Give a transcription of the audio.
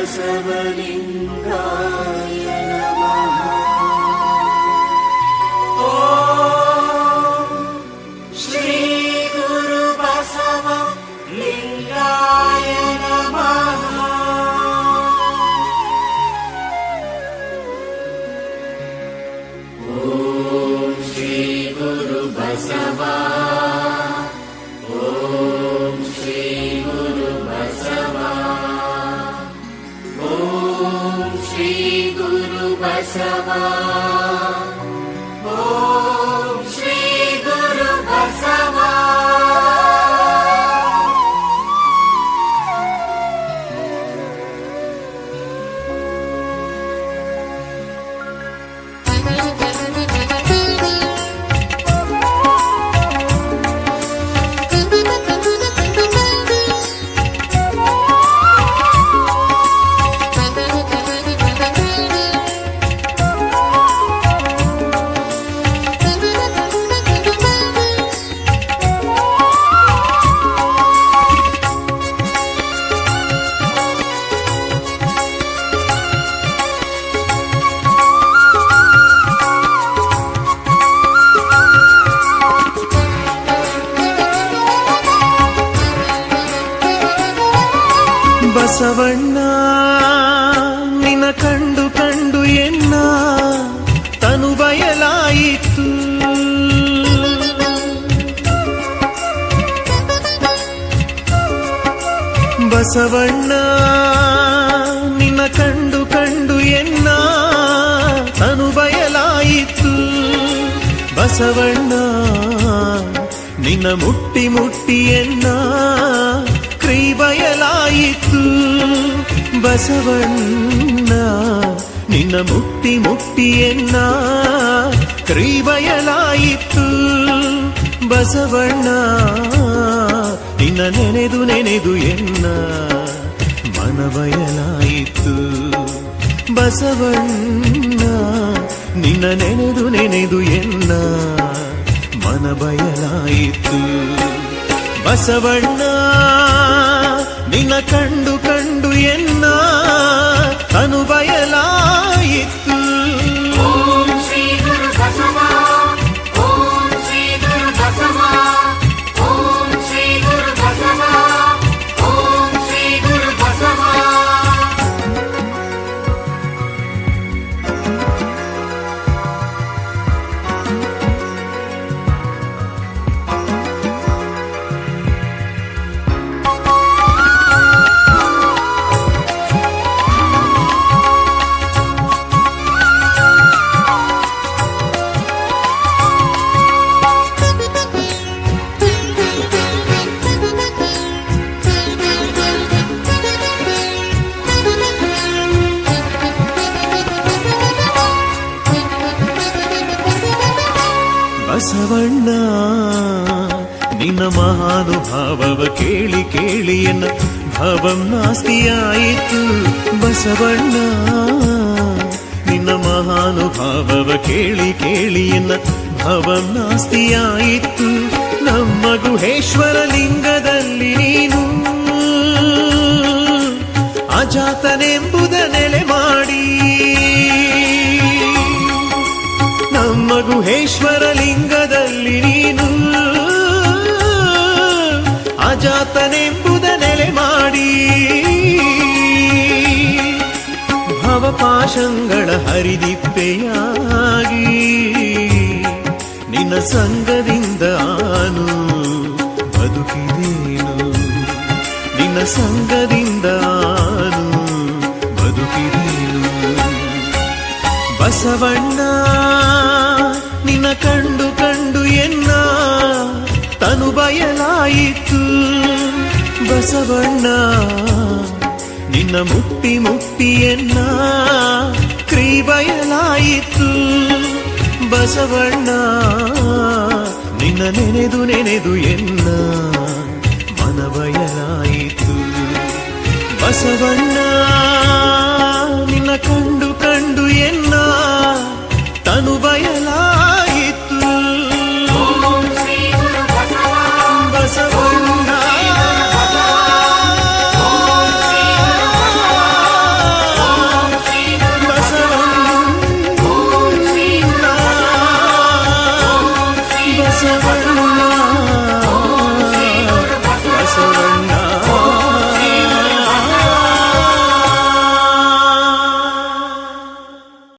बसवलिङ्गा Sava. Basavanna ನಿನ ಕಂಡು ಕಂಡು ಎನ್ನ ತನು ಬಯಲಾಯಿತು. ಬಸವಣ್ಣ, ನಿನ್ನ ಕಂಡು ಕಂಡು ಎನ್ನ ತನು ಬಯಲಾಯಿತು. ಬಸವಣ್ಣ, ನಿನ್ನ ಮುಟ್ಟಿ ಮುಟ್ಟಿ ಕ್ರೀ ಬಯಲಾಯಿತು. ಬಸವಣ್ಣ, ನಿನ್ನ ಮುಕ್ತಿ ಮುಟ್ಟಿ ಎನ್ನ ಕ್ರೀ ಬಯಲಾಯಿತು. ಬಸವಣ್ಣ, ನಿನ್ನ ನೆನೆದು ನೆನೆದು ಎನ್ನ ಮನ ಬಯಲಾಯಿತು. ಬಸವಣ್ಣ, ನಿನ್ನ ನೆನೆದು ನೆನೆದು ಎನ್ನ ಮನ ಬಯಲಾಯಿತು. ಬಸವಣ್ಣ ನಿನ್ನ ಕಂಡು ಕಂಡು ಎನ್ನ ಬಸವಣ್ಣ, ನಿನ್ನ ಮಹಾನುಭಾವವ ಕೇಳಿ ಕೇಳಿ ಎನ್ನ ಭವಂ ನಾಸ್ತಿಯಾಯಿತು ಬಸವಣ್ಣ, ನಿನ್ನ ಮಹಾನುಭಾವವ ಕೇಳಿ ಕೇಳಿ ಎನ್ನ ಭವಂ ನಾಸ್ತಿಯಾಯಿತು ನಮ್ಮ ಗುಹೇಶ್ವರ ಲಿಂಗದಲ್ಲಿ ನೀನು ಅಜಾತನೆಂಬುದ ಗುಹೇಶ್ವರ ಲಿಂಗದಲ್ಲಿ ನೀನು ಅಜಾತನೆಂಬುದ ನೆಲೆ ಮಾಡಿ. ಭವಪಾಶಂಗಳ ಹರಿದಿಪ್ಪೆಯಾಗಿ ನಿನ್ನ ಸಂಗದಿಂದ ಆನು ಬದುಕಿದೇನು. ನಿನ್ನ ಸಂಗದಿಂದ ಆನು ಬದುಕಿದೇನು. ಬಸವಣ್ಣ ಕಂಡು ಕಂಡು ಎನ್ನ ತನು ಬಯಲಾಯಿತು. ಬಸವಣ್ಣ, ನಿನ್ನ ಮುಟ್ಟಿ ಮುಟ್ಟಿ ಎನ್ನ ಕ್ರೀ ಬಯಲಾಯಿತು. ಬಸವಣ್ಣ, ನಿನ್ನ ನೆನೆದು ನೆನೆದು ಎನ್ನ ಮನ ಬಯಲಾಯಿತು. ಬಸವಣ್ಣ